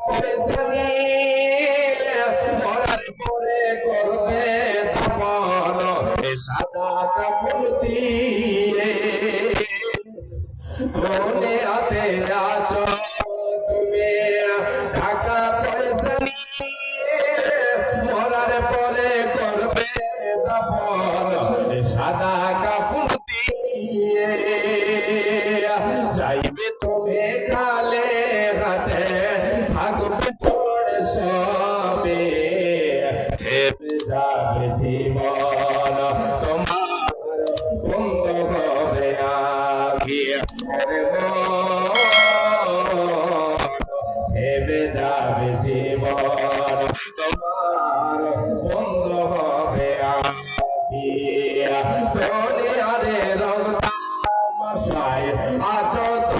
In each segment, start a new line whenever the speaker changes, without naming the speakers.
পয়সা পরে করবে তপন সাদা কাপড় দিয়ে মনে হাতে আছো তুমি টাকা পয়সা নিয়ে মরার পরে করবে দাফন সাদা সবে যাবে জীবন তোমার বন্ধ হবে আগে থেমে যাবে জীবন তোমার বন্ধ হবে আগে দুনিয়ারে রমতামাশায় আছো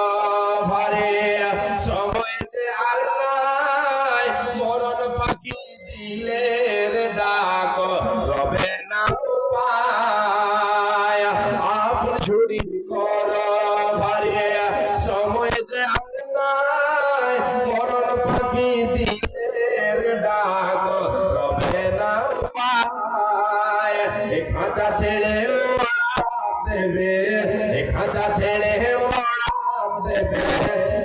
ছুরি কর ভারে সময় যে আর নাই, মরণ পাখি দিলের ডাক, রবে না পায় খাঁচা ছেড়ে দেবে খাঁচা ছেড়ে দেবে।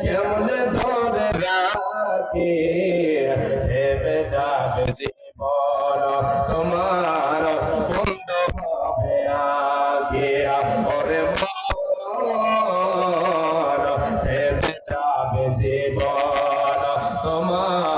কেমন ধরে রাখে? থেমে যাবে জীবন তোমার বন্ধ হবে আগে। তোমার